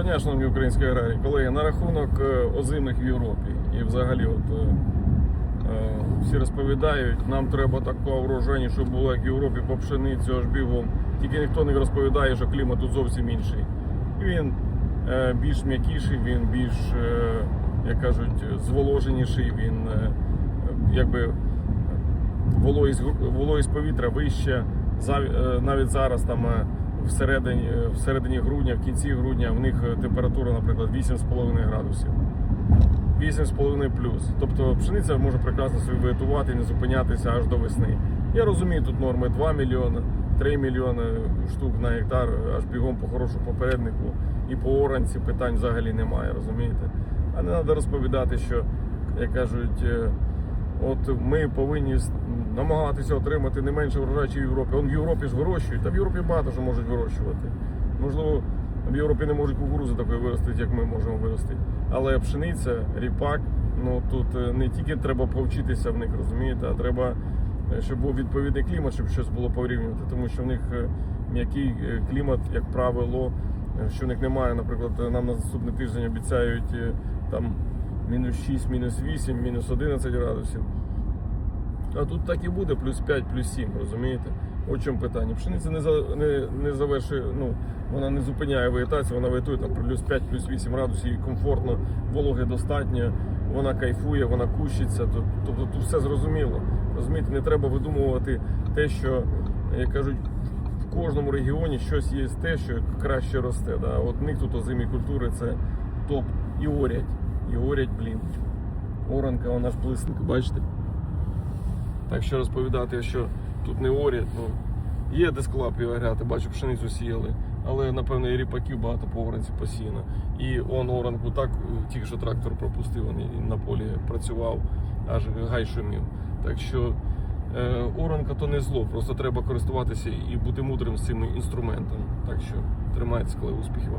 Доброго дня, шановні українські аграрії. Колеги, на рахунок е, озимих в Європі. І взагалі, от е, е, всі розповідають, нам треба такого врожайні, щоб було як в Європі по пшеницю аж бігом. Тільки ніхто не розповідає, що клімат тут зовсім інший. Він е, більш м'якіший, він більш, е, як кажуть, зволоженіший, він е, якби вологість, вологість повітря вища. Е, Навіть зараз там всередині, е, всередині грудня, в кінці грудня в них е, температура, наприклад, 8,5 градусів. 8,5 плюс. Тобто пшениця може прекрасно собі вегетувати і не зупинятися аж до весни. Я розумію, тут норми 2 мільйони, 3 мільйони штук на гектар, аж бігом по хорошому попереднику. І по оранці питань взагалі немає, розумієте? А не треба розповідати, що, як кажуть, е, От ми повинні намагатися отримати не менше врожай, ніж в Європі. Он в Європі ж вирощують, та в Європі багато що можуть вирощувати. Можливо, в Європі не можуть кукурудзи такої виростити, як ми можемо виростити. Але пшениця, ріпак, ну тут е, не тільки треба повчитися в них, розумієте, а треба, е, щоб був відповідний клімат, щоб щось було порівнювати. Тому що в них е, м'який клімат, як правило, що в них немає. Наприклад, нам на наступний тиждень обіцяють там мінус 6, мінус 8, мінус 11 градусів. А тут так і буде, плюс 5, плюс 7, розумієте? В чому питання. Пшениця не, не, не завершує, ну, вона не зупиняє вегетацію, вона вегетує там плюс 5, плюс 8 градусів, їй комфортно, вологи достатньо, вона кайфує, вона кущиться. Тобто тут все зрозуміло. Розумієте, не треба видумувати те, що, як кажуть, в кожному регіоні щось є те, що краще росте. Да? От них тут озимі культури це топ. І орять. І орять, блін. Оранка, вона ж блисненька, бачите? Так що розповідати, що тут не орять, ну є де склапі оряти, бачу, пшеницю сіяли, але напевно і ріпаків багато по оранці посіяно. І он оранку так, е, тільки що трактор пропустив, він на полі працював, аж гай шумів. Так що е, оранка то не зло, просто треба користуватися і бути мудрим з цим інструментом. Так що тримайтеся, коли успіхів вам.